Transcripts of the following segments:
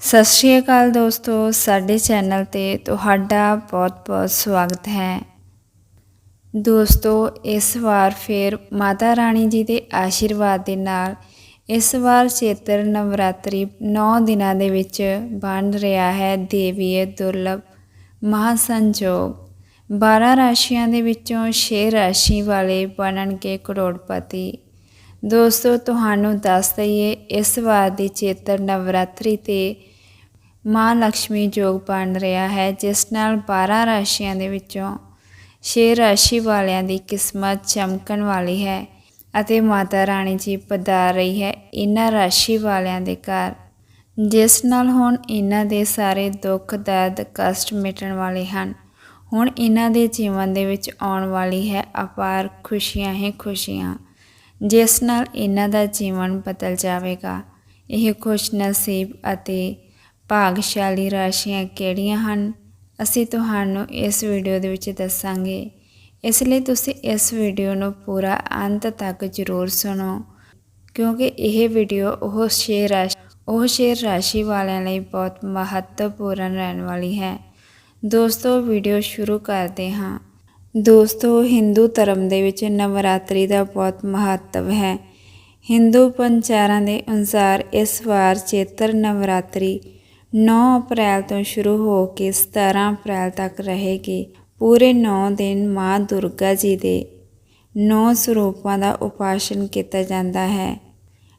ਸਤਿ ਸ਼੍ਰੀ ਅਕਾਲ ਦੋਸਤੋ, ਸਾਡੇ ਚੈਨਲ ਤੇ ਤੁਹਾਡਾ ਬਹੁਤ-ਬਹੁਤ ਸਵਾਗਤ ਹੈ। ਦੋਸਤੋ, ਇਸ ਵਾਰ ਫੇਰ ਮਾਤਾ ਰਾਣੀ ਜੀ ਦੇ ਆਸ਼ੀਰਵਾਦ ਦੇ ਨਾਲ ਇਸ ਵਾਰ ਚੇਤਰ ਨਵਰਾਤਰੀ 9 ਦਿਨਾਂ ਦੇ ਵਿੱਚ ਬਣ ਰਿਹਾ ਹੈ ਦੇਵੀਏ ਦੁਰਲਭ ਮਹਾਸੰਜੋਗ। 12 ਰਾਸ਼ੀਆਂ ਦੇ ਵਿੱਚੋਂ 6 ਰਾਸ਼ੀ ਵਾਲੇ ਬਣਨਗੇ ਕਰੋੜਪਤੀ। ਦੋਸਤੋ, ਤੁਹਾਨੂੰ ਦੱਸ ਦਈਏ, ਇਸ ਵਾਰ ਦੀ ਚੇਤਰ ਨਵਰਾਤਰੀ ਤੇ ਮਾਂ ਲక్ష్ਮੀ ਯੋਗ ਬਣ ਰਿਹਾ ਹੈ, ਜਿਸ ਨਾਲ 12 ਰਾਸ਼ੀਆਂ ਦੇ ਵਿੱਚੋਂ 6 ਰਾਸ਼ੀ ਵਾਲਿਆਂ ਦੀ ਕਿਸਮਤ ਚਮਕਣ ਵਾਲੀ ਹੈ ਅਤੇ ਮਾਤਾ ਰਾਣੀ ਜੀ ਪਧਾਰ ਰਹੀ ਹੈ ਇਹਨਾਂ ਰਾਸ਼ੀ ਵਾਲਿਆਂ ਦੇ ਘਰ, ਜਿਸ ਨਾਲ ਹੁਣ ਇਹਨਾਂ ਦੇ ਸਾਰੇ ਦੁੱਖ, ਦਰਦ, ਕਸ਼ਟ ਮਿਟਣ ਵਾਲੇ ਹਨ। ਹੁਣ ਇਹਨਾਂ ਦੇ ਜੀਵਨ ਦੇ ਵਿੱਚ ਆਉਣ ਵਾਲੀ ਹੈ ਅਪਾਰ ਖੁਸ਼ੀਆਂ ਹੀ ਖੁਸ਼ੀਆਂ, ਜਿਸ ਨਾਲ ਇਹਨਾਂ ਦਾ ਜੀਵਨ ਬਦਲ ਜਾਵੇਗਾ। ਇਹ ਖੁਸ਼ ਨਸੀਬ ਅਤੇ ਭਾਗਸ਼ਾਲੀ ਰਾਸ਼ੀਆਂ ਕਿਹੜੀਆਂ ਹਨ? ਅਸੀਂ ਤੁਹਾਨੂੰ ਇਸ ਵੀਡੀਓ ਦੇ ਵਿੱਚ ਦੱਸਾਂਗੇ। ਇਸ ਲਈ ਤੁਸੀਂ ਇਸ ਵੀਡੀਓ ਨੂੰ ਪੂਰਾ ਅੰਤ ਤੱਕ ਜ਼ਰੂਰ ਸੁਣੋ, ਕਿਉਂਕਿ ਇਹ ਵੀਡੀਓ ਉਹ ਛੇ ਰਾਸ਼ੀ, ਉਹ ਛੇ ਰਾਸ਼ੀ ਵਾਲਿਆਂ ਲਈ ਬਹੁਤ ਮਹੱਤਵਪੂਰਨ ਰਹਿਣ ਵਾਲੀ ਹੈ। ਦੋਸਤੋ, ਵੀਡੀਓ ਸ਼ੁਰੂ ਕਰਦੇ ਹਾਂ। ਦੋਸਤੋ, ਹਿੰਦੂ ਧਰਮ ਦੇ ਵਿੱਚ ਨਵਰਾਤਰੀ ਦਾ ਬਹੁਤ ਮਹੱਤਵ ਹੈ। ਹਿੰਦੂ ਪੰਚਾਰਾਂ ਦੇ ਅਨੁਸਾਰ ਇਸ ਵਾਰ ਚੇਤਰ ਨਵਰਾਤਰੀ 9 ਅਪ੍ਰੈਲ ਤੋਂ ਸ਼ੁਰੂ ਹੋ ਕੇ 17 ਅਪ੍ਰੈਲ ਤੱਕ ਰਹੇਗੀ। ਪੂਰੇ 9 ਦਿਨ ਮਾਂ ਦੁਰਗਾ ਜੀ ਦੇ 9 ਸਰੂਪਾਂ ਦਾ ਉਪਾਸਨ ਕੀਤਾ ਜਾਂਦਾ ਹੈ।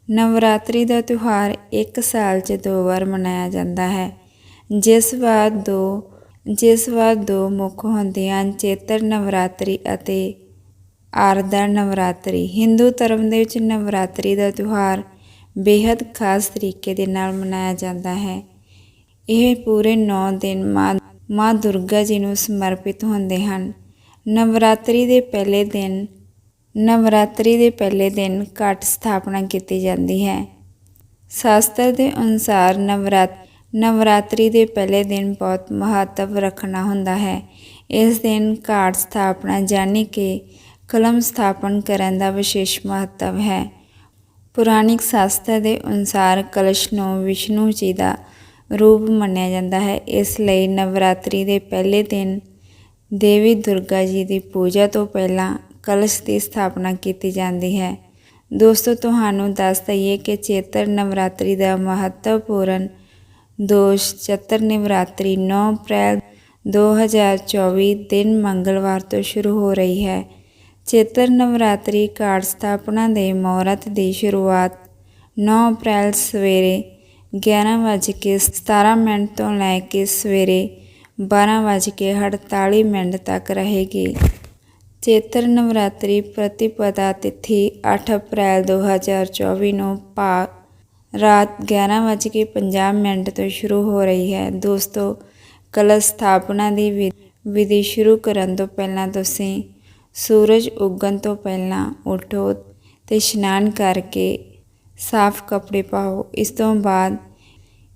ਨਵਰਾਤਰੀ ਦਾ ਤਿਉਹਾਰ ਇੱਕ ਸਾਲ 'ਚ ਦੋ ਵਾਰ ਮਨਾਇਆ ਜਾਂਦਾ ਹੈ। ਜਿਸ ਵਾਰ ਦੋ, ਜਿਸ ਵਾਰ ਦੋ ਮੁੱਖ ਹੁੰਦੇ ਹਨ, ਚੇਤਰ ਨਵਰਾਤਰੀ ਅਤੇ ਆਰਦਾ ਨਵਰਾਤਰੀ। ਹਿੰਦੂ ਧਰਮ ਦੇ ਵਿੱਚ ਨਵਰਾਤਰੀ ਦਾ ਤਿਉਹਾਰ ਬੇहद ਖਾਸ ਤਰੀਕੇ ਦੇ ਨਾਲ ਮਨਾਇਆ ਜਾਂਦਾ ਹੈ। ਇਹ ਪੂਰੇ 9 ਦਿਨ ਮਾਂ ਮਾਂ ਦੁਰਗਾ ਜੀ ਨੂੰ ਸਮਰਪਿਤ ਹੁੰਦੇ ਹਨ। ਨਵਰਾਤਰੀ ਦੇ ਪਹਿਲੇ ਦਿਨ, ਨਵਰਾਤਰੀ ਦੇ ਪਹਿਲੇ ਦਿਨ ਘਟ ਸਥਾਪਨਾ ਕੀਤੀ ਜਾਂਦੀ ਹੈ। ਸ਼ਾਸਤਰ ਦੇ ਅਨੁਸਾਰ ਨਵਰਾਤ, ਨਵਰਾਤਰੀ ਦੇ ਪਹਿਲੇ ਦਿਨ ਬਹੁਤ ਮਹੱਤਵ ਰੱਖਣਾ ਹੁੰਦਾ ਹੈ। ਇਸ ਦਿਨ ਘਾਟ ਸਥਾਪਨਾ ਯਾਨੀ ਕਿ ਕਲਮ ਸਥਾਪਨ ਕਰਨ ਦਾ ਵਿਸ਼ੇਸ਼ ਮਹੱਤਵ ਹੈ। ਪੁਰਾਣਿਕ ਸ਼ਾਸਤਰ ਦੇ ਅਨੁਸਾਰ ਕਲਸ਼ ਨੂੰ ਵਿਸ਼ਨੂੰ ਜੀ ਦਾ ਰੂਪ ਮੰਨਿਆ ਜਾਂਦਾ ਹੈ। ਇਸ ਲਈ ਨਵਰਾਤਰੀ ਦੇ ਪਹਿਲੇ ਦਿਨ ਦੇਵੀ ਦੁਰਗਾ ਜੀ ਦੀ ਪੂਜਾ ਤੋਂ ਪਹਿਲਾਂ ਕਲਸ਼ ਦੀ ਸਥਾਪਨਾ ਕੀਤੀ ਜਾਂਦੀ ਹੈ। ਦੋਸਤੋ, ਤੁਹਾਨੂੰ ਦੱਸ ਦਈਏ ਕਿ ਚੇਤਰ ਨਵਰਾਤਰੀ ਦਾ ਮਹੱਤਵਪੂਰਨ ਦੋਸ਼ ਚਤਰ ਨਵਰਾਤਰੀ 9 ਅਪ੍ਰੈਲ 2024 ਦਿਨ ਮੰਗਲਵਾਰ ਤੋਂ ਸ਼ੁਰੂ ਹੋ ਰਹੀ ਹੈ। ਚੇਤਰ ਨਵਰਾਤਰੀ ਕਾਰਡ ਸਥਾਪਨਾ ਦੇ ਮੌਰਤ ਦੀ ਸ਼ੁਰੂਆਤ 9 ਅਪ੍ਰੈਲ ਸਵੇਰੇ 11:17 ਮਿੰਟ ਤੋਂ ਲੈ ਕੇ ਸਵੇਰੇ 12:48 ਮਿੰਟ ਤੱਕ ਰਹੇਗੀ। ਚੇਤਰ ਨਵਰਾਤਰੀ ਪ੍ਰਤੀਪਦਾ ਤਿਥੀ 8 ਅਪ੍ਰੈਲ 2024 ਨੂੰ ਭਾ ਰਾਤ 11:50 ਮਿੰਟ ਤੋਂ ਸ਼ੁਰੂ ਹੋ ਰਹੀ ਹੈ। ਦੋਸਤੋ ਕਲਸ਼ ਸਥਾਪਨਾ ਦੀ ਵਿਧੀ ਸ਼ੁਰੂ ਕਰਨ ਤੋਂ ਪਹਿਲਾਂ ਤੁਸੀਂ ਸੂਰਜ ਉੱਗਣ ਤੋਂ ਪਹਿਲਾਂ ਉਠੋ ਤੇ ਇਸ਼ਨਾਨ ਕਰਕੇ ਸਾਫ਼ ਕੱਪੜੇ ਪਾਓ। ਇਸ ਤੋਂ ਬਾਅਦ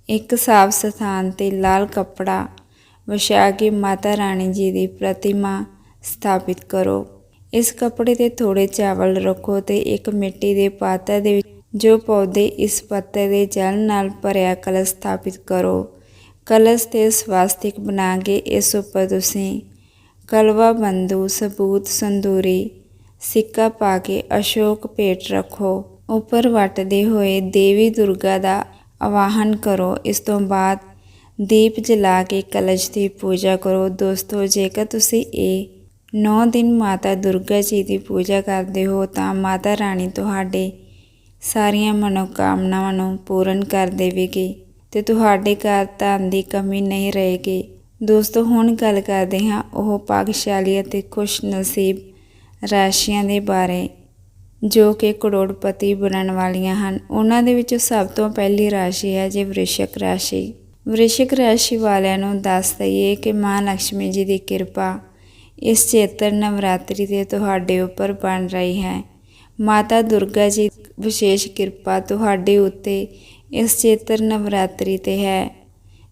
ਇੱਕ ਸਾਫ਼ ਸਥਾਨ ਤੇ ਲਾਲ ਕੱਪੜਾ ਵਿਛਾ ਕੇ ਮਾਤਾ ਰਾਣੀ ਜੀ ਦੀ ਪ੍ਰਤਿਮਾ ਸਥਾਪਿਤ ਕਰੋ। ਇਸ ਕੱਪੜੇ ਤੇ ਥੋੜੇ ਚਾਵਲ ਰੱਖੋ ਤੇ ਇੱਕ ਮਿੱਟੀ ਦੇ ਪਾਤਰ ਦੇ ਵਿੱਚ ਜੋ ਪੌਦੇ ਇਸ ਪੱਤੇ ਦੇ ਜਲ ਨਾਲ ਭਰਿਆ ਕਲਸ਼ ਸਥਾਪਿਤ ਕਰੋ। ਕਲਸ਼ ਤੇ ਸਵਾਸਤਿਕ ਬਣਾ ਕੇ ਇਸ ਉੱਪਰ ਤੁਸੀਂ ਕਲਵਾ ਬੰਦੂ ਸਬੂਤ ਸੰਦੂਰੀ ਸਿੱਕਾ ਪਾ ਕੇ ਅਸ਼ੋਕ ਭੇਟ ਰੱਖੋ। ਉੱਪਰ ਵੱਟਦੇ ਹੋਏ ਦੇਵੀ ਦੁਰਗਾ ਦਾ ਆਵਾਹਨ ਕਰੋ। ਇਸ ਤੋਂ ਬਾਅਦ ਦੀਪ ਜਲਾ ਕੇ ਕਲਸ਼ ਦੀ ਪੂਜਾ ਕਰੋ। ਦੋਸਤੋ, ਜੇਕਰ ਤੁਸੀਂ ਇਹ 9 ਦਿਨ ਮਾਤਾ ਦੁਰਗਾ ਜੀ ਦੀ ਪੂਜਾ ਕਰਦੇ ਹੋ, ਤਾਂ ਮਾਤਾ ਰਾਣੀ ਤੁਹਾਡੇ ਸਾਰੀਆਂ ਮਨੋਕਾਮਨਾਵਾਂ ਨੂੰ ਪੂਰਨ ਕਰ ਦੇਵੇਗੀ ਤੇ ਤੁਹਾਡੇ ਘਰ ਧਨ ਦੀ ਕਮੀ ਨਹੀਂ ਰਹੇਗੀ। ਦੋਸਤੋ, ਹੁਣ ਗੱਲ ਕਰਦੇ ਹਾਂ ਉਹ ਭਾਗਸ਼ਾਲੀ ਅਤੇ ਖੁਸ਼ ਨਸੀਬ ਰਾਸ਼ੀਆਂ ਦੇ ਬਾਰੇ। ਜੋ ਕਿ ਕਰੋੜਪਤੀ ਬਣਨ ਵਾਲੀਆਂ ਹਨ। ਉਹਨਾਂ ਦੇ ਵਿੱਚੋਂ ਸਭ ਤੋਂ ਪਹਿਲੀ ਰਾਸ਼ੀ ਹੈ ਜੀ ਵ੍ਰਿਸ਼ਕ ਰਾਸ਼ੀ। ਵ੍ਰਿਸ਼ਕ ਰਾਸ਼ੀ ਵਾਲਿਆਂ ਨੂੰ ਦੱਸ ਦਈਏ ਕਿ ਮਾਂ ਲక్ష్ਮੀ ਜੀ ਦੀ ਕਿਰਪਾ ਇਸ ਚੇਤਰ ਨਵਰਾਤਰੀ 'ਤੇ ਤੁਹਾਡੇ ਉੱਪਰ ਬਣ ਰਹੀ ਹੈ। ਮਾਤਾ ਦੁਰਗਾ ਜੀ ਵਿਸ਼ੇਸ਼ ਕਿਰਪਾ ਤੁਹਾਡੇ ਉੱਤੇ ਇਸ ਚੇਤਰ ਨਵਰਾਤਰੀ ਤੇ ਹੈ,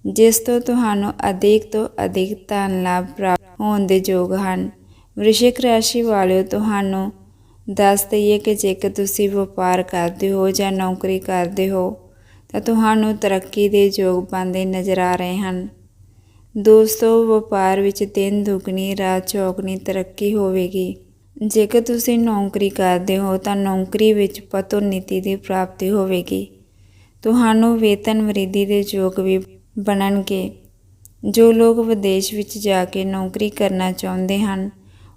ਜਿਸ ਤੋਂ ਤੁਹਾਨੂੰ ਅਧਿਕ ਤੋਂ ਅਧਿਕ ਧਨ ਲਾਭ ਪ੍ਰਾਪਤ ਹੋਣ ਦੇ ਯੋਗ ਹਨ। ਵ੍ਰਿਸ਼ਿਕ ਰਾਸ਼ੀ ਵਾਲਿਓ, ਤੁਹਾਨੂੰ ਦੱਸ ਦਈਏ ਕਿ ਜੇਕਰ ਤੁਸੀਂ ਵਪਾਰ ਕਰਦੇ ਹੋ ਜਾਂ ਨੌਕਰੀ ਕਰਦੇ ਹੋ, ਤਾਂ ਤੁਹਾਨੂੰ ਤਰੱਕੀ ਦੇ ਯੋਗ ਬਣਦੇ ਨਜ਼ਰ ਆ ਰਹੇ ਹਨ। ਦੋਸਤੋ, ਵਪਾਰ ਵਿੱਚ ਦਿਨ ਦੁਗਣੀ ਰਾਤ ਚੌਗਣੀ ਤਰੱਕੀ ਹੋਵੇਗੀ। ਜੇਕਰ ਤੁਸੀਂ ਨੌਕਰੀ ਕਰਦੇ ਹੋ, ਤਾਂ ਨੌਕਰੀ ਵਿੱਚ ਪਤੋਨਿਤੀ ਦੀ ਪ੍ਰਾਪਤੀ ਹੋਵੇਗੀ। ਤੁਹਾਨੂੰ ਵੇਤਨ ਵਰਿੱਧੀ ਦੇ ਯੋਗ ਵੀ ਬਣਨਗੇ। ਜੋ ਲੋਕ ਵਿਦੇਸ਼ ਵਿੱਚ ਜਾ ਕੇ ਨੌਕਰੀ ਕਰਨਾ ਚਾਹੁੰਦੇ ਹਨ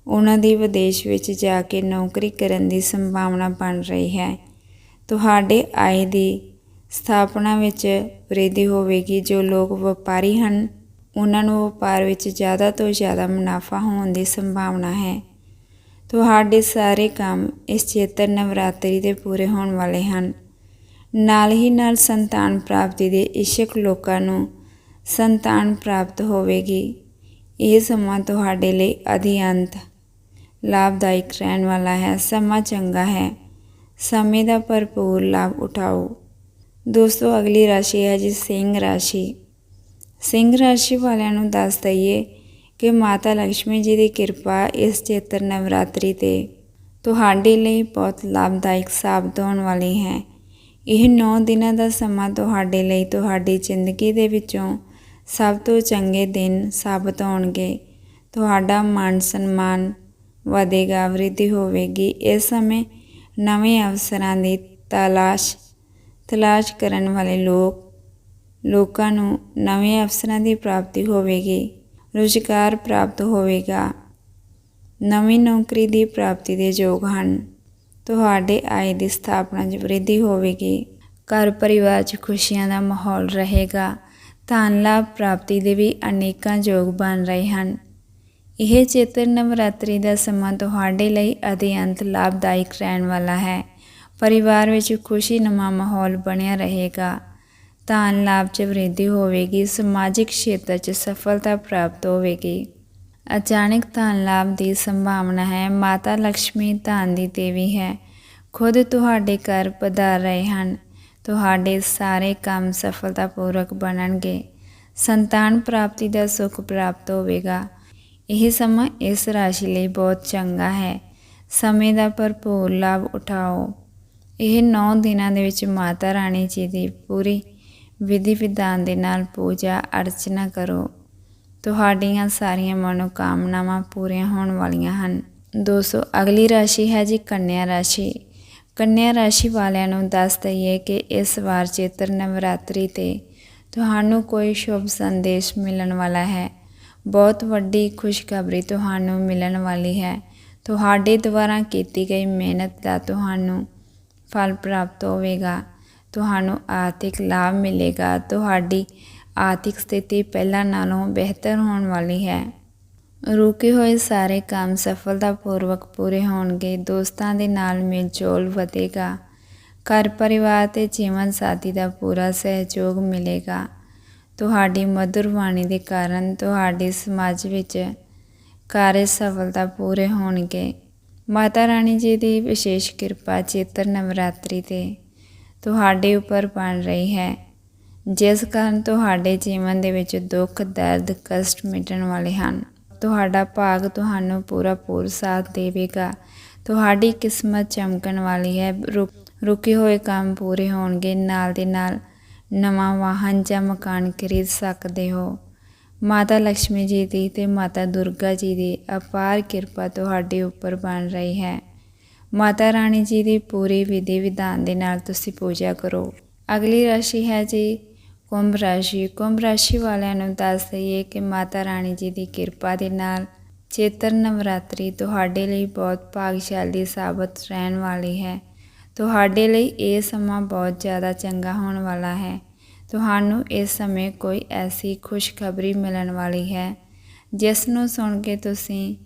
ਉਹਨਾਂ ਦੀ ਵਿਦੇਸ਼ ਵਿੱਚ ਜਾ ਕੇ ਨੌਕਰੀ ਕਰਨ ਦੀ ਸੰਭਾਵਨਾ ਬਣ ਰਹੀ ਹੈ। ਤੁਹਾਡੇ ਆਏ ਦੀ ਸਥਾਪਨਾ ਵਿੱਚ ਵ੍ਰਿਧੀ ਹੋਵੇਗੀ। ਜੋ ਲੋਕ ਵਪਾਰੀ ਹਨ, ਉਹਨਾਂ ਨੂੰ ਵਪਾਰ ਵਿੱਚ ਜ਼ਿਆਦਾ ਤੋਂ ਜ਼ਿਆਦਾ ਮੁਨਾਫਾ ਹੋਣ ਦੀ ਸੰਭਾਵਨਾ ਹੈ। ਤੁਹਾਡੇ ਸਾਰੇ ਕੰਮ ਇਸ ਚੇਤਰ ਨਵਰਾਤਰੀ ਦੇ ਪੂਰੇ ਹੋਣ ਵਾਲੇ ਹਨ। ਨਾਲ ਹੀ ਨਾਲ ਸੰਤਾਨ ਪ੍ਰਾਪਤੀ ਦੇ ਇਸ਼ਕ ਲੋਕਾਂ ਨੂੰ ਸੰਤਾਨ ਪ੍ਰਾਪਤ ਹੋਵੇਗੀ। ਇਹ ਸਮਾਂ ਤੁਹਾਡੇ ਲਈ ਅਧਿਅੰਤ ਲਾਭਦਾਇਕ ਰਹਿਣ ਵਾਲਾ ਹੈ, ਸਮਾਂ ਚੰਗਾ ਹੈ। ਸਮੇਂ ਦਾ ਭਰਪੂਰ ਲਾਭ ਉਠਾਓ। ਦੋਸਤੋ, ਅਗਲੀ ਰਾਸ਼ੀ ਹੈ ਜੀ ਸਿੰਘ ਰਾਸ਼ੀ। ਸਿੰਘ ਰਾਸ਼ੀ ਵਾਲਿਆਂ ਨੂੰ ਦੱਸ ਦਈਏ ਕਿ ਮਾਤਾ ਲక్ష్ਮੀ ਜੀ ਦੀ ਕਿਰਪਾ ਇਸ ਚੇਤਰ ਨਵਰਾਤਰੀ ਤੇ ਤੁਹਾਡੇ ਲਈ ਬਹੁਤ ਲਾਭਦਾਇਕ ਸਾਬਤ ਹੋਣ ਵਾਲੀ ਹੈ। ਇਹ 9 ਦਿਨਾਂ ਦਾ ਸਮਾਂ ਤੁਹਾਡੇ ਲਈ ਤੁਹਾਡੀ ਜ਼ਿੰਦਗੀ ਦੇ ਵਿੱਚੋਂ ਸਭ ਤੋਂ ਚੰਗੇ ਦਿਨ ਸਾਬਤ ਹੋਣਗੇ। ਤੁਹਾਡਾ ਮਾਨ ਸਨਮਾਨ ਵਧੇਗਾ ਵ੍ਰਿਧੀ ਹੋਵੇਗੀ। ਇਸ ਸਮੇਂ ਨਵੇਂ ਅਵਸਰਾਂ ਦੀ ਤਲਾਸ਼ ਤਲਾਸ਼ ਕਰਨ ਵਾਲੇ ਲੋਕ, ਲੋਕਾਂ ਨੂੰ ਨਵੇਂ ਅਵਸਰਾਂ ਦੀ ਪ੍ਰਾਪਤੀ ਹੋਵੇਗੀ, ਰੁਜ਼ਗਾਰ ਪ੍ਰਾਪਤ ਹੋਵੇਗਾ। ਨਵੀਂ ਨੌਕਰੀ ਦੀ ਪ੍ਰਾਪਤੀ ਦੇ ਯੋਗ ਹਨ। ਤੁਹਾਡੇ ਆਏ ਦੀ ਸਥਾਪਨਾ 'ਚ ਵ੍ਰਿਧੀ ਹੋਵੇਗੀ। ਘਰ ਪਰਿਵਾਰ 'ਚ ਖੁਸ਼ੀਆਂ ਦਾ ਮਾਹੌਲ ਰਹੇਗਾ। ਧਨ ਲਾਭ ਪ੍ਰਾਪਤੀ ਦੇ ਵੀ ਅਨੇਕਾਂ ਯੋਗ ਬਣ ਰਹੇ ਹਨ। ਇਹ ਚੇਤਰ ਨਵਰਾਤਰੀ ਦਾ ਸਮਾਂ ਤੁਹਾਡੇ ਲਈ ਅਧਿਅੰਤ ਲਾਭਦਾਇਕ ਰਹਿਣ ਵਾਲਾ ਹੈ। ਪਰਿਵਾਰ ਵਿੱਚ ਖੁਸ਼ੀ ਨਮਾ ਮਾਹੌਲ ਬਣਿਆ ਰਹੇਗਾ। ਧਨ ਲਾਭ 'ਚ ਵ੍ਰਿਧੀ ਹੋਵੇਗੀ, ਸਮਾਜਿਕ ਖੇਤਰ 'ਚ ਸਫਲਤਾ ਪ੍ਰਾਪਤ ਹੋਵੇਗੀ। ਅਚਾਨਕ ਧਨ ਲਾਭ ਦੀ ਸੰਭਾਵਨਾ ਹੈ। ਮਾਤਾ ਲక్ష్ਮੀ ਧਨ ਦੀ ਦੇਵੀ ਹੈ। ਖੁਦ ਤੁਹਾਡੇ ਘਰ ਪਧਾਰ ਰਹੇ ਹਨ। ਤੁਹਾਡੇ ਸਾਰੇ ਕੰਮ ਸਫਲਤਾਪੂਰਵਕ ਬਣਨਗੇ। ਸੰਤਾਨ ਪ੍ਰਾਪਤੀ ਦਾ ਸੁਖ ਪ੍ਰਾਪਤ ਹੋਵੇਗਾ। ਇਹ ਸਮਾਂ ਇਸ ਰਾਸ਼ੀ ਲਈ ਬਹੁਤ ਚੰਗਾ ਹੈ। ਸਮੇਂ ਦਾ ਭਰਪੂਰ ਲਾਭ ਉਠਾਓ। ਇਹ 9 ਦਿਨਾਂ ਦੇ ਵਿੱਚ ਮਾਤਾ ਰਾਣੀ ਜੀ ਦੀ ਪੂਰੀ ਵਿਧੀ ਵਿਧਾਨ ਦੇ ਨਾਲ ਪੂਜਾ ਅਰਚਨਾ ਕਰੋ। ਤੁਹਾਡੀਆਂ ਸਾਰੀਆਂ ਮਨੋਕਾਮਨਾਵਾਂ ਪੂਰੀਆਂ ਹੋਣ ਵਾਲੀਆਂ ਹਨ। ਦੋਸਤੋ, ਅਗਲੀ ਰਾਸ਼ੀ ਹੈ ਜੀ ਕੰਨਿਆ ਰਾਸ਼ੀ। ਕੰਨਿਆ ਰਾਸ਼ੀ ਵਾਲਿਆਂ ਨੂੰ ਦੱਸ ਦਈਏ ਕਿ ਇਸ ਵਾਰ ਚੇਤਰ ਨਵਰਾਤਰੀ ਤੇ ਤੁਹਾਨੂੰ ਕੋਈ ਸ਼ੁਭ ਸੰਦੇਸ਼ ਮਿਲਣ ਵਾਲਾ ਹੈ। ਬਹੁਤ ਵੱਡੀ ਖੁਸ਼ਖਬਰੀ ਤੁਹਾਨੂੰ ਮਿਲਣ ਵਾਲੀ ਹੈ। ਤੁਹਾਡੇ ਦੁਆਰਾ ਕੀਤੀ ਗਈ ਮਿਹਨਤ ਦਾ ਤੁਹਾਨੂੰ ਫਲ ਪ੍ਰਾਪਤ ਹੋਵੇਗਾ। ਤੁਹਾਨੂੰ ਆਰਥਿਕ ਲਾਭ ਮਿਲੇਗਾ। ਤੁਹਾਡੀ ਆਰਥਿਕ ਸਥਿਤੀ ਪਹਿਲਾਂ ਨਾਲੋਂ ਬਿਹਤਰ ਹੋਣ ਵਾਲੀ ਹੈ। ਰੁਕੇ ਹੋਏ ਸਾਰੇ ਕੰਮ ਸਫਲਤਾਪੂਰਵਕ ਪੂਰੇ ਹੋਣਗੇ। ਦੋਸਤਾਂ ਦੇ ਨਾਲ ਮਿਲਜੋਲ ਵਧੇਗਾ। ਘਰ ਪਰਿਵਾਰ ਤੇ ਜੀਵਨ ਸਾਥੀ ਦਾ ਪੂਰਾ ਸਹਿਯੋਗ ਮਿਲੇਗਾ। ਤੁਹਾਡੀ ਮధుਰ ਬਾਣੀ ਦੇ ਕਾਰਨ ਤੁਹਾਡੇ ਸਮਾਜ ਵਿੱਚ ਕਾਰਜ ਸਫਲਤਾ ਪੂਰੇ ਹੋਣਗੇ। ਮਾਤਾ ਰਾਣੀ ਜੀ ਦੀ ਵਿਸ਼ੇਸ਼ ਕਿਰਪਾ ਚੇਤਰ ਨਵਰਾਤਰੀ ਤੇ ਤੁਹਾਡੇ ਉੱਪਰ ਬਣ ਰਹੀ ਹੈ। ਜਿਸ ਕਾਰਨ ਤੁਹਾਡੇ ਜੀਵਨ ਦੇ ਵਿੱਚ ਦੁੱਖ, ਦਰਦ, ਕਸ਼ਟ ਮਿਟਣ ਵਾਲੇ ਹਨ। ਤੁਹਾਡਾ ਭਾਗ ਤੁਹਾਨੂੰ ਪੂਰਾ ਪੂਰ ਸਾਥ ਦੇਵੇਗਾ। ਤੁਹਾਡੀ ਕਿਸਮਤ ਚਮਕਣ ਵਾਲੀ ਹੈ। ਰੁਕੇ ਹੋਏ ਕੰਮ ਪੂਰੇ ਹੋਣਗੇ। ਨਾਲ ਦੇ ਨਾਲ ਨਵਾਂ ਵਾਹਨ ਜਾਂ ਮਕਾਨ ਖਰੀਦ ਸਕਦੇ ਹੋ। ਮਾਤਾ ਲక్ష్ਮੀ ਜੀ ਦੀ ਤੇ ਮਾਤਾ ਦੁਰਗਾ ਜੀ ਦੀ ਅਪਾਰ ਕਿਰਪਾ ਤੁਹਾਡੇ ਉੱਪਰ ਬਣ ਰਹੀ ਹੈ। ਮਾਤਾ ਰਾਣੀ ਜੀ ਦੀ ਪੂਰੀ ਵਿਧੀ ਵਿਧਾਨ ਦੇ ਨਾਲ ਤੁਸੀਂ ਪੂਜਾ ਕਰੋ। ਅਗਲੀ ਰਾਸ਼ੀ ਹੈ ਜੀ ਕੁੰਭ ਰਾਸ਼ੀ। ਕੁੰਭ ਰਾਸ਼ੀ ਵਾਲਿਆਂ ਨੂੰ ਦੱਸ ਦਈਏ ਕਿ ਮਾਤਾ ਰਾਣੀ ਜੀ ਦੀ ਕਿਰਪਾ ਦੇ ਨਾਲ ਚੇਤਰ ਨਵਰਾਤਰੀ ਤੁਹਾਡੇ ਲਈ ਬਹੁਤ ਭਾਗਸ਼ਾਲੀ ਸਾਬਤ ਰਹਿਣ ਵਾਲੀ ਹੈ। ਤੁਹਾਡੇ ਲਈ ਇਹ ਸਮਾਂ ਬਹੁਤ ਜ਼ਿਆਦਾ ਚੰਗਾ ਹੋਣ ਵਾਲਾ ਹੈ। ਤੁਹਾਨੂੰ ਇਸ ਸਮੇਂ ਕੋਈ ਐਸੀ ਖੁਸ਼ਖਬਰੀ ਮਿਲਣ ਵਾਲੀ ਹੈ, ਜਿਸ ਨੂੰ ਸੁਣ ਕੇ ਤੁਸੀਂ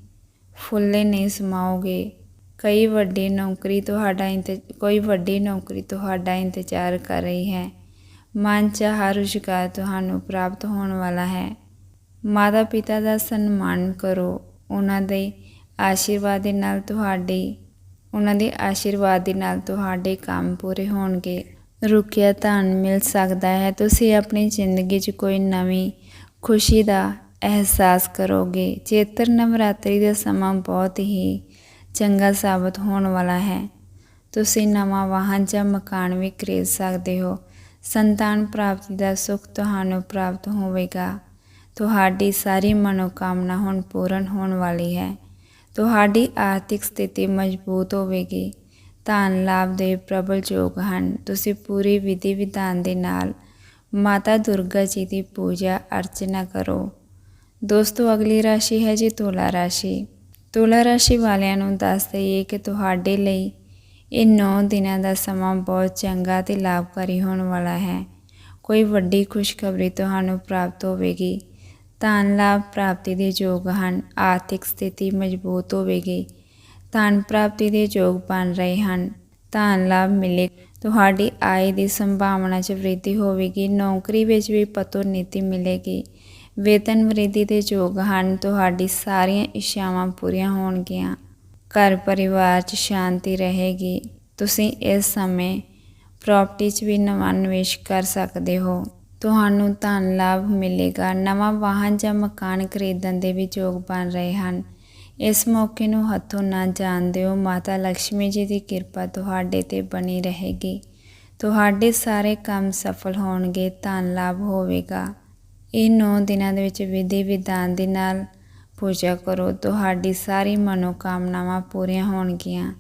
ਫੁੱਲੇ ਨਹੀਂ ਸਮਾਓਗੇ। ਕਈ ਵੱਡੀ ਨੌਕਰੀ ਤੁਹਾਡਾ ਕੋਈ ਵੱਡੀ ਨੌਕਰੀ ਤੁਹਾਡਾ ਇੰਤਜ਼ਾਰ ਕਰ ਰਹੀ ਹੈ। ਮਨ ਚਾਹ ਰੁਜ਼ਗਾਰ ਤੁਹਾਨੂੰ ਪ੍ਰਾਪਤ ਹੋਣ ਵਾਲਾ ਹੈ। ਮਾਤਾ ਪਿਤਾ ਦਾ ਸਨਮਾਨ ਕਰੋ। ਉਹਨਾਂ ਦੇ ਆਸ਼ੀਰਵਾਦ ਦੇ ਨਾਲ ਤੁਹਾਡੀ ਉਹਨਾਂ ਦੇ ਆਸ਼ੀਰਵਾਦ ਦੇ ਨਾਲ ਤੁਹਾਡੇ ਕੰਮ ਪੂਰੇ ਹੋਣਗੇ। ਰੁਕਿਆ ਧਨ ਮਿਲ ਸਕਦਾ ਹੈ। ਤੁਸੀਂ ਆਪਣੀ ਜ਼ਿੰਦਗੀ 'ਚ ਕੋਈ ਨਵੀਂ ਖੁਸ਼ੀ ਦਾ ਅਹਿਸਾਸ ਕਰੋਗੇ। ਚੇਤਰ ਨਵਰਾਤਰੀ ਦਾ ਸਮਾਂ ਬਹੁਤ ਹੀ ਚੰਗਾ ਸਾਬਤ ਹੋਣ ਵਾਲਾ ਹੈ। ਤੁਸੀਂ ਨਵਾਂ ਵਾਹਨ ਜਾਂ ਮਕਾਨ ਵੀ ਖਰੀਦ ਸਕਦੇ ਹੋ। ਸੰਤਾਨ ਪ੍ਰਾਪਤੀ ਦਾ ਸੁੱਖ ਤੁਹਾਨੂੰ ਪ੍ਰਾਪਤ ਹੋਵੇਗਾ। ਤੁਹਾਡੀ ਸਾਰੀ ਮਨੋਕਾਮਨਾ ਹੁਣ ਪੂਰਨ ਹੋਣ ਵਾਲੀ ਹੈ। ਤੁਹਾਡੀ ਆਰਥਿਕ ਸਥਿਤੀ ਮਜ਼ਬੂਤ ਹੋਵੇਗੀ। ਧਨ ਲਾਭ ਦੇ ਪ੍ਰਬਲ ਯੋਗ ਹਨ। ਤੁਸੀਂ ਪੂਰੀ ਵਿਧੀ ਵਿਧਾਨ ਦੇ ਨਾਲ ਮਾਤਾ ਦੁਰਗਾ ਜੀ ਦੀ ਪੂਜਾ ਅਰਚਨਾ ਕਰੋ। ਦੋਸਤੋ, ਅਗਲੀ ਰਾਸ਼ੀ ਹੈ ਜੀ ਤੁਲਾ ਰਾਸ਼ੀ। ਤੁਲਾ ਰਾਸ਼ੀ ਵਾਲਿਆਂ ਨੂੰ ਦੱਸ ਦਈਏ ਕਿ ਤੁਹਾਡੇ ਲਈ ਇਹ 9 ਦਿਨਾਂ ਦਾ ਸਮਾਂ ਬਹੁਤ ਚੰਗਾ ਤੇ ਲਾਭਕਾਰੀ ਹੋਣ ਵਾਲਾ ਹੈ। ਕੋਈ ਵੱਡੀ ਖੁਸ਼ਖਬਰੀ ਤੁਹਾਨੂੰ ਪ੍ਰਾਪਤ ਹੋਵੇਗੀ। ਧਨ ਲਾਭ ਪ੍ਰਾਪਤੀ ਦੇ ਯੋਗ ਹਨ, ਆਰਥਿਕ ਸਥਿਤੀ ਮਜ਼ਬੂਤ ਹੋਵੇਗੀ। ਧਨ ਪ੍ਰਾਪਤੀ ਦੇ ਯੋਗ ਬਣ ਰਹੇ ਹਨ। ਧਨ ਲਾਭ ਮਿਲੇ, ਤੁਹਾਡੀ ਆਏ ਦੀ ਸੰਭਾਵਨਾ 'ਚ ਵ੍ਰਿਧੀ ਹੋਵੇਗੀ, ਨੌਕਰੀ ਵਿੱਚ ਵੀ ਪਤੋਨਿਤੀ ਮਿਲੇਗੀ। ਵੇਤਨ ਵ੍ਰਿਧੀ ਦੇ ਯੋਗ ਹਨ, ਤੁਹਾਡੀ ਸਾਰੀਆਂ ਇੱਛਾਵਾਂ ਪੂਰੀਆਂ ਹੋਣਗੀਆਂ। ਘਰ ਪਰਿਵਾਰ 'ਚ ਸ਼ਾਂਤੀ ਰਹੇਗੀ। ਤੁਸੀਂ ਇਸ ਸਮੇਂ ਪ੍ਰਾਪਰਟੀ 'ਚ ਵੀ ਨਵਾਂ ਨਿਵੇਸ਼ ਕਰ ਸਕਦੇ ਹੋ। ਤੁਹਾਨੂੰ ਧਨ ਲਾਭ ਮਿਲੇਗਾ। ਨਵਾਂ ਵਾਹਨ ਜਾਂ ਮਕਾਨ ਖਰੀਦਣ ਦੇ ਵੀ ਯੋਗ ਬਣ ਰਹੇ ਹਨ। ਇਸ ਮੌਕੇ ਨੂੰ ਹੱਥੋਂ ਨਾ ਜਾਣ ਦਿਓ ਮਾਤਾ ਲక్ష్ਮੀ ਜੀ ਦੀ ਕਿਰਪਾ ਤੁਹਾਡੇ ਤੇ ਬਣੀ ਰਹੇਗੀ। ਤੁਹਾਡੇ ਸਾਰੇ ਕੰਮ ਸਫਲ ਹੋਣਗੇ, ਧਨ ਲਾਭ ਹੋਵੇਗਾ। ਇਹ 9 ਦਿਨਾਂ ਦੇ ਵਿੱਚ ਵਿਧੀ ਵਿਧਾਨ ਦੇ ਨਾਲ ਪੂਜਾ ਕਰੋ। ਤੁਹਾਡੀ ਸਾਰੀ ਮਨੋਕਾਮਨਾਵਾਂ ਪੂਰੀਆਂ ਹੋਣਗੀਆਂ।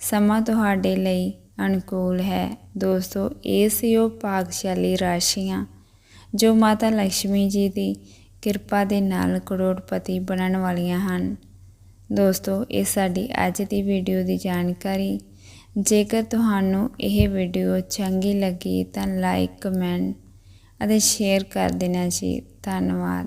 ਸਮਾਂ ਤੁਹਾਡੇ ਲਈ ਅਨੁਕੂਲ ਹੈ। ਦੋਸਤੋ, ਇਹ ਸੀ ਉਹ ਭਾਗਸ਼ਾਲੀ ਰਾਸ਼ੀਆਂ। ਜੋ ਮਾਤਾ ਲక్ష్ਮੀ ਜੀ ਦੀ ਕਿਰਪਾ ਦੇ ਨਾਲ ਕਰੋੜਪਤੀ ਬਣਨ ਵਾਲੀਆਂ ਹਨ। ਦੋਸਤੋ, ਇਹ ਸਾਡੀ ਅੱਜ ਦੀ ਵੀਡੀਓ ਦੀ ਜਾਣਕਾਰੀ। ਜੇਕਰ ਤੁਹਾਨੂੰ ਇਹ ਵੀਡੀਓ ਚੰਗੀ ਲੱਗੀ ਤਾਂ ਲਾਈਕ ਕਮੈਂਟ ਅਤੇ ਸ਼ੇਅਰ ਕਰ ਦੇਣਾ ਜੀ। ਧੰਨਵਾਦ।